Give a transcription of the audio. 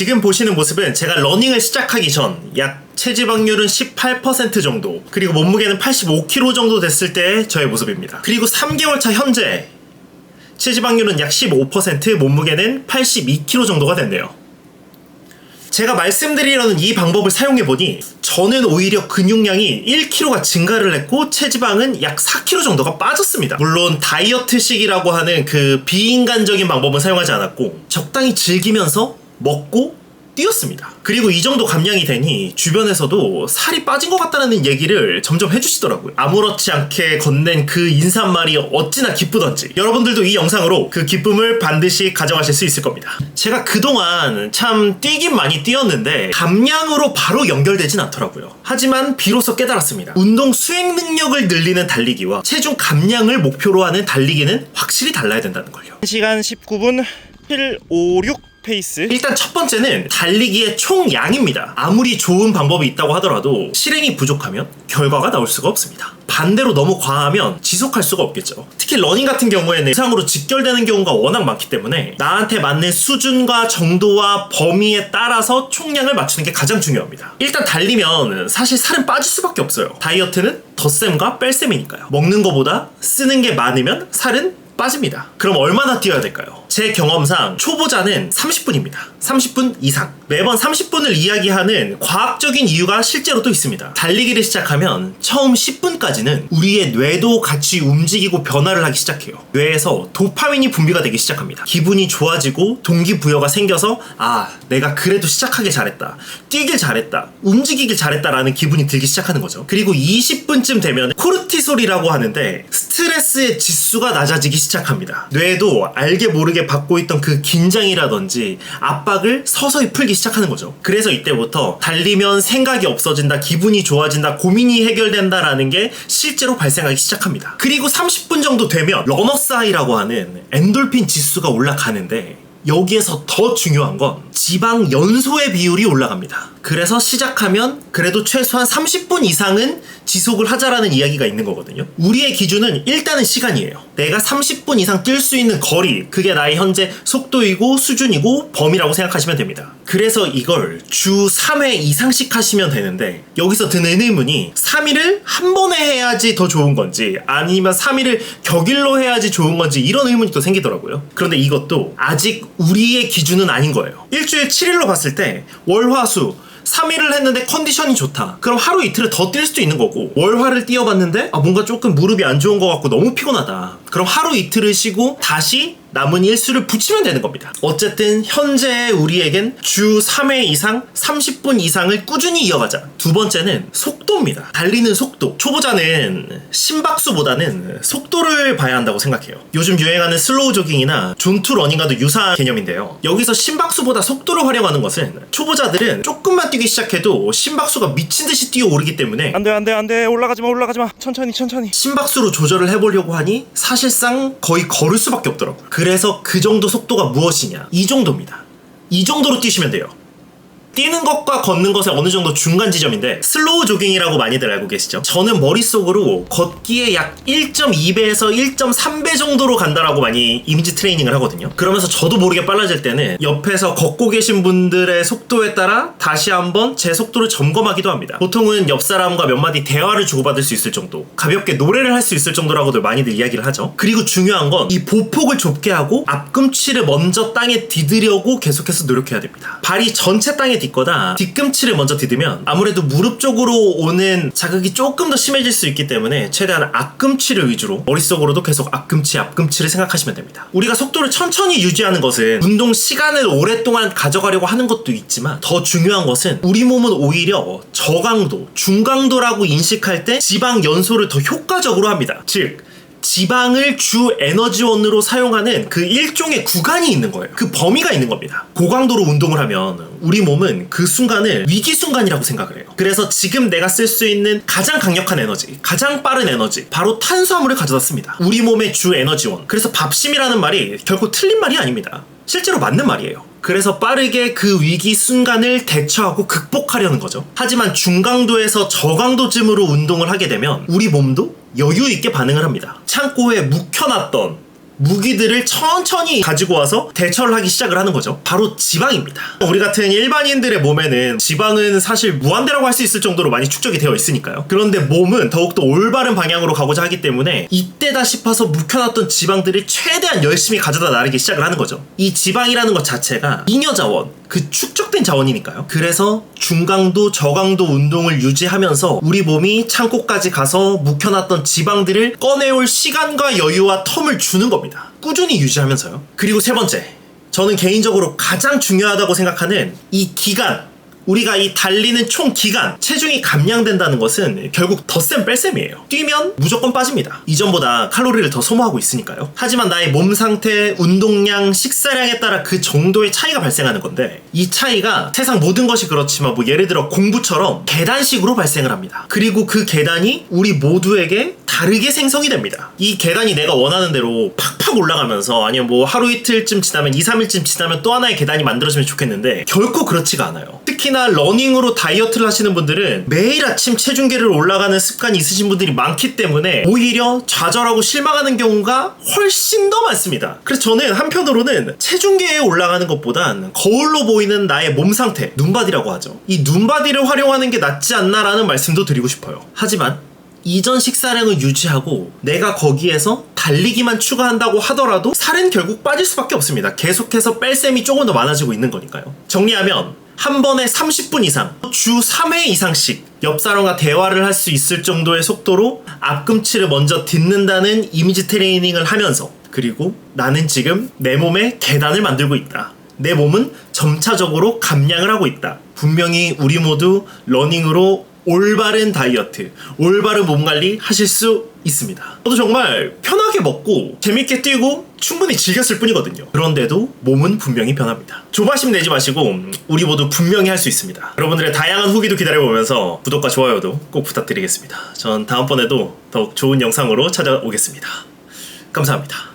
지금 보시는 모습은 제가 러닝을 시작하기 전 약 체지방률은 18% 정도 그리고 몸무게는 85kg 정도 됐을 때 저의 모습입니다. 그리고 3개월 차 현재 체지방률은 약 15% 몸무게는 82kg 정도가 됐네요. 제가 말씀드리려는 이 방법을 사용해보니 저는 오히려 근육량이 1kg가 증가를 했고 체지방은 약 4kg 정도가 빠졌습니다. 물론 다이어트식이라고 하는 그 비인간적인 방법은 사용하지 않았고 적당히 즐기면서 먹고 뛰었습니다. 그리고 이 정도 감량이 되니 주변에서도 살이 빠진 것 같다는 얘기를 점점 해주시더라고요. 아무렇지 않게 건넨 그 인사말이 어찌나 기쁘던지 여러분들도 이 영상으로 그 기쁨을 반드시 가져가실 수 있을 겁니다. 제가 그동안 참 뛰긴 많이 뛰었는데 감량으로 바로 연결되진 않더라고요. 하지만 비로소 깨달았습니다. 운동 수행 능력을 늘리는 달리기와 체중 감량을 목표로 하는 달리기는 확실히 달라야 된다는 걸요. 1시간 19분 756 페이스 일단 첫 번째는 달리기의 총량입니다. 아무리 좋은 방법이 있다고 하더라도 실행이 부족하면 결과가 나올 수가 없습니다. 반대로 너무 과하면 지속할 수가 없겠죠. 특히 러닝 같은 경우에는 이상으로 직결되는 경우가 워낙 많기 때문에 나한테 맞는 수준과 정도와 범위에 따라서 총량을 맞추는 게 가장 중요합니다. 일단 달리면 사실 살은 빠질 수밖에 없어요. 다이어트는 덧셈과 뺄셈이니까요. 먹는 것보다 쓰는 게 많으면 살은 빠집니다. 그럼 얼마나 뛰어야 될까요? 제 경험상 초보자는 30분입니다. 30분 이상. 매번 30분을 이야기하는 과학적인 이유가 실제로 또 있습니다. 달리기를 시작하면 처음 10분까지는 우리의 뇌도 같이 움직이고 변화를 하기 시작해요. 뇌에서 도파민이 분비가 되기 시작합니다. 기분이 좋아지고 동기부여가 생겨서 아, 내가 그래도 시작하길 잘했다. 뛰길 잘했다. 움직이길 잘했다라는 기분이 들기 시작하는 거죠. 그리고 20분쯤 되면 코르티솔이라고 하는데 스트레스의 지수가 낮아지기 시작합니다. 뇌도 알게 모르게 받고 있던 그 긴장이라든지 압박을 서서히 풀기 시작하는 거죠. 그래서 이때부터 달리면 생각이 없어진다, 기분이 좋아진다, 고민이 해결된다라는 게 실제로 발생하기 시작합니다. 그리고 30분 정도 되면 러너스하이라고 하는 엔돌핀 지수가 올라가는데 여기에서 더 중요한 건 지방 연소의 비율이 올라갑니다. 그래서 시작하면 그래도 최소한 30분 이상은 지속을 하자라는 이야기가 있는 거거든요. 우리의 기준은 일단은 시간이에요. 내가 30분 이상 뛸 수 있는 거리, 그게 나의 현재 속도이고 수준이고 범위라고 생각하시면 됩니다. 그래서 이걸 주 3회 이상씩 하시면 되는데 여기서 드는 의문이 3일을 한 번에 해야지 더 좋은 건지 아니면 3일을 격일로 해야지 좋은 건지 이런 의문이 또 생기더라고요. 그런데 이것도 아직 우리의 기준은 아닌 거예요. 일주일 7일로 봤을 때 월화수 3일을 했는데 컨디션이 좋다. 그럼 하루 이틀을 더 뛸 수도 있는 거고 월화를 뛰어봤는데 아 뭔가 조금 무릎이 안 좋은 것 같고 너무 피곤하다. 그럼 하루 이틀을 쉬고 다시 남은 일수를 붙이면 되는 겁니다. 어쨌든 현재 우리에겐 주 3회 이상 30분 이상을 꾸준히 이어가자. 두 번째는 속도입니다. 달리는 속도. 초보자는 심박수보다는 속도를 봐야 한다고 생각해요. 요즘 유행하는 슬로우 조깅이나 존투 러닝과도 유사한 개념인데요. 여기서 심박수보다 속도를 활용하는 것은 초보자들은 조금만 뛰기 시작해도 심박수가 미친 듯이 뛰어오르기 때문에 안돼 안돼 안돼 올라가지 마 올라가지 마 천천히 천천히 심박수로 조절을 해보려고 하니 사실상 거의 걸을 수밖에 없더라고요. 그래서 그 정도 속도가 무엇이냐? 이 정도입니다. 이 정도로 뛰시면 돼요. 뛰는 것과 걷는 것의 어느 정도 중간 지점인데 슬로우 조깅이라고 많이들 알고 계시죠? 저는 머릿속으로 걷기에 약 1.2배에서 1.3배 정도로 간다라고 많이 이미지 트레이닝을 하거든요. 그러면서 저도 모르게 빨라질 때는 옆에서 걷고 계신 분들의 속도에 따라 다시 한번 제 속도를 점검하기도 합니다. 보통은 옆 사람과 몇 마디 대화를 주고받을 수 있을 정도, 가볍게 노래를 할 수 있을 정도라고도 많이들 이야기를 하죠. 그리고 중요한 건 이 보폭을 좁게 하고 앞꿈치를 먼저 땅에 디드려고 계속해서 노력해야 됩니다. 발이 전체 땅에 딛거나 뒤꿈치를 먼저 디디면 아무래도 무릎 쪽으로 오는 자극이 조금 더 심해질 수 있기 때문에 최대한 앞꿈치를 위주로 머릿속으로도 계속 앞꿈치 앞꿈치를 생각하시면 됩니다. 우리가 속도를 천천히 유지하는 것은 운동 시간을 오랫동안 가져가려고 하는 것도 있지만 더 중요한 것은 우리 몸은 오히려 저강도, 중강도라고 인식할 때 지방 연소를 더 효과적으로 합니다. 즉 지방을 주 에너지원으로 사용하는 그 일종의 구간이 있는 거예요. 그 범위가 있는 겁니다. 고강도로 운동을 하면 우리 몸은 그 순간을 위기 순간이라고 생각을 해요. 그래서 지금 내가 쓸 수 있는 가장 강력한 에너지, 가장 빠른 에너지, 바로 탄수화물을 가져다 씁니다. 우리 몸의 주 에너지원. 그래서 밥심이라는 말이 결코 틀린 말이 아닙니다. 실제로 맞는 말이에요. 그래서 빠르게 그 위기 순간을 대처하고 극복하려는 거죠. 하지만 중강도에서 저강도쯤으로 운동을 하게 되면 우리 몸도 여유 있게 반응을 합니다. 창고에 묵혀놨던 무기들을 천천히 가지고 와서 대처를 하기 시작을 하는 거죠. 바로 지방입니다. 우리 같은 일반인들의 몸에는 지방은 사실 무한대라고 할 수 있을 정도로 많이 축적이 되어 있으니까요. 그런데 몸은 더욱더 올바른 방향으로 가고자 하기 때문에 이때다 싶어서 묵혀놨던 지방들을 최대한 열심히 가져다 나르기 시작을 하는 거죠. 이 지방이라는 것 자체가 잉여 자원, 그 축적된 자원이니까요. 그래서 중강도 저강도 운동을 유지하면서 우리 몸이 창고까지 가서 묵혀놨던 지방들을 꺼내올 시간과 여유와 텀을 주는 겁니다. 꾸준히 유지하면서요. 그리고 세 번째, 저는 개인적으로 가장 중요하다고 생각하는 이 기간. 우리가 이 달리는 총 기간, 체중이 감량된다는 것은 결국 덧셈 뺄셈이에요. 뛰면 무조건 빠집니다. 이전보다 칼로리를 더 소모하고 있으니까요. 하지만 나의 몸 상태, 운동량, 식사량에 따라 그 정도의 차이가 발생하는 건데 이 차이가 세상 모든 것이 그렇지만 뭐 예를 들어 공부처럼 계단식으로 발생을 합니다. 그리고 그 계단이 우리 모두에게 다르게 생성이 됩니다. 이 계단이 내가 원하는 대로 팍팍 올라가면서 아니면 뭐 하루 이틀쯤 지나면 2, 3일쯤 지나면 또 하나의 계단이 만들어지면 좋겠는데 결코 그렇지가 않아요. 특히 나 러닝으로 다이어트를 하시는 분들은 매일 아침 체중계를 올라가는 습관이 있으신 분들이 많기 때문에 오히려 좌절하고 실망하는 경우가 훨씬 더 많습니다. 그래서 저는 한편으로는 체중계에 올라가는 것보단 거울로 보이는 나의 몸 상태, 눈바디라고 하죠. 이 눈바디를 활용하는 게 낫지 않나라는 말씀도 드리고 싶어요. 하지만 이전 식사량을 유지하고 내가 거기에서 달리기만 추가한다고 하더라도 살은 결국 빠질 수밖에 없습니다. 계속해서 뺄셈이 조금 더 많아지고 있는 거니까요. 정리하면 한 번에 30분 이상, 주 3회 이상씩 옆 사람과 대화를 할 수 있을 정도의 속도로 앞꿈치를 먼저 딛는다는 이미지 트레이닝을 하면서 그리고 나는 지금 내 몸에 계단을 만들고 있다. 내 몸은 점차적으로 감량을 하고 있다. 분명히 우리 모두 러닝으로 올바른 다이어트, 올바른 몸 관리 하실 수 있습니다. 저도 정말 편하게 먹고 재밌게 뛰고 충분히 즐겼을 뿐이거든요. 그런데도 몸은 분명히 변합니다. 조바심 내지 마시고 음, 우리 모두 분명히 할 수 있습니다. 여러분들의 다양한 후기도 기다려보면서 구독과 좋아요도 꼭 부탁드리겠습니다. 전 다음번에도 더욱 좋은 영상으로 찾아오겠습니다. 감사합니다.